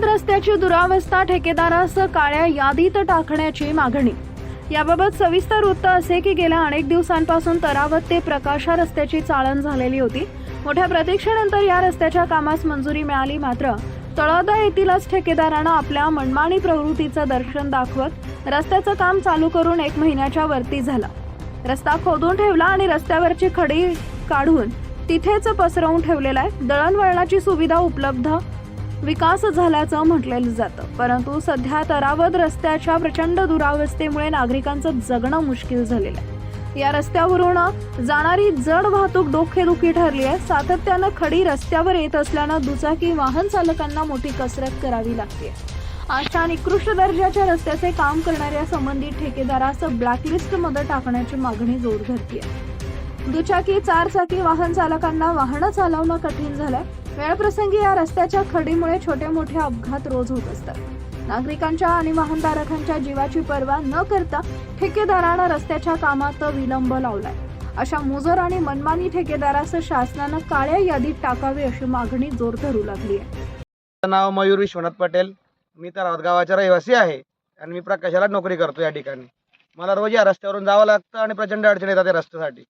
रस्त्याची दुरावस्था ठेकेदारास काळ्या यादीत टाकण्याची मागणी. याबाबत सविस्तर वृत्त असे की गेल्या अनेक दिवसांपासून तरावत ते प्रकाशा रस्त्याची चाळण झालेली होती. मोठ्या प्रतीक्षेनंतर या रस्त्याच्या कामास मंजुरी मिळाली मात्र तळोदा येथीलच ठेकेदारानं आपल्या मनमानी प्रवृत्तीचं दर्शन दाखवत रस्त्याचं काम चालू करून एक महिन्याच्या वरती झाला. रस्ता खोदून ठेवला आणि रस्त्यावरची खडी काढून तिथेच पसरवून ठेवलेला आहे. दळणवळणाची सुविधा उपलब्ध विकास झाल्याचं म्हटलेलं जातं. परंतु सध्या तरावत रस्त्याच्या प्रचंड दुरावस्थेमुळे नागरिकांचं जगणं मुश्किल झालेलं आहे. या रस्त्यावरून जाणारी जड वाहतूक डोकेदुखी ठरली आहे. सातत्यानं खडी रस्त्यावर येत असल्यानं दुचाकी वाहन चालकांना मोठी कसरत करावी लागते. अशा निकृष्ट दर्जाच्या रस्त्याचे काम करणाऱ्या संबंधित ठेकेदारास ब्लॅकलिस्टमध्ये टाकण्याची मागणी जोर धरते दुचाकी चारचाकी वाहन चालकांना वाहनं चालवणं कठीण झालंय. वेळप्रसंगी या रस्त्याच्या खडीमुळे छोटे मोठे अपघात रोज होत असतात. नागरिकांच्या आणि वाहनधारकांच्या जीवाची पर्वा न करता ठेकेदारानं रस्त्याच्या कामात विलंब लावलाय. अशा मुजोर आणि मनमानी ठेकेदारास शासनानं काळ्या यादीत टाकावे अशी मागणी जोर धरू लागली आहे. नाव मयूर विश्वनाथ पटेल. मी तर गावाचा रहिवासी आहे आणि मी प्रकाशाला नोकरी करतो या ठिकाणी. मला रोज या रस्त्यावरून जावं लागतं आणि प्रचंड अडचणी येतात या रस्त्यासाठी.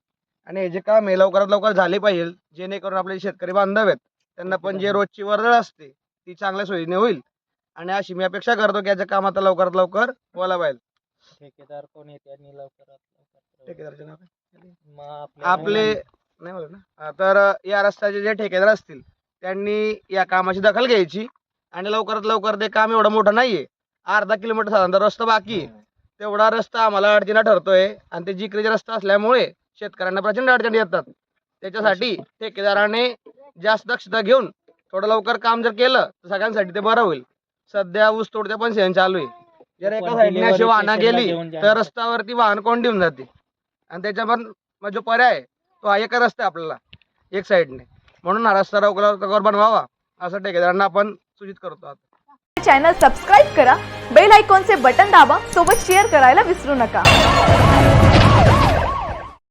आणि हे जे काम हे लवकरात लवकर झाले पाहिजे जेणेकरून आपले शेतकरी बांधव आहेत त्यांना पण जे रोजची वर्दळ असते ती चांगल्या सोयीने होईल. आणि अशी मी अपेक्षा करतो की याचं काम आता लवकरात लवकर व्हायला पाहिजे ठेकेदार कोण येते आणि लवकरात लवकर ठेकेदारचे नाव काय? मग आपले नाही बोलत ना? हा, तर या रस्त्याचे जे ठेकेदार असतील त्यांनी या कामाची दखल घ्यायची आणि लवकरात लवकर ते काम एवढं मोठं नाहीये. अर्धा किलोमीटर साधारण रस्ता बाकी आहे. तेवढा रस्ता आम्हाला अडचणीला ठरतोय आणि ते जिकरीचा रस्ता असल्यामुळे शेतकऱ्यांना प्रचंड अडचणी येतात. त्याच्यासाठी ठेकेदाराने जास्त दक्षता घेऊन थोडं लवकर काम जर केलं तर सगळ्यांसाठी ते बरं होईल. सध्या ऊस तोडच्या पण सेवन चालू आहे. जर एका साईडने अशी वाहनं गेली. तर रस्त्यावरती वाहन कोण देऊन जाते? आणि त्याच्या पण मग जो पर्याय आहे, तो हा एका रस्ता आपल्याला एक साईडने म्हणून हा रस्ता लवकर लवकर बनवावा असं ठेकेदारांना आपण सूचित करतो आता. चॅनल सबस्क्राईब करा बेल आयकॉनचे बटन दाबा सोबत शेअर करायला विसरू नका.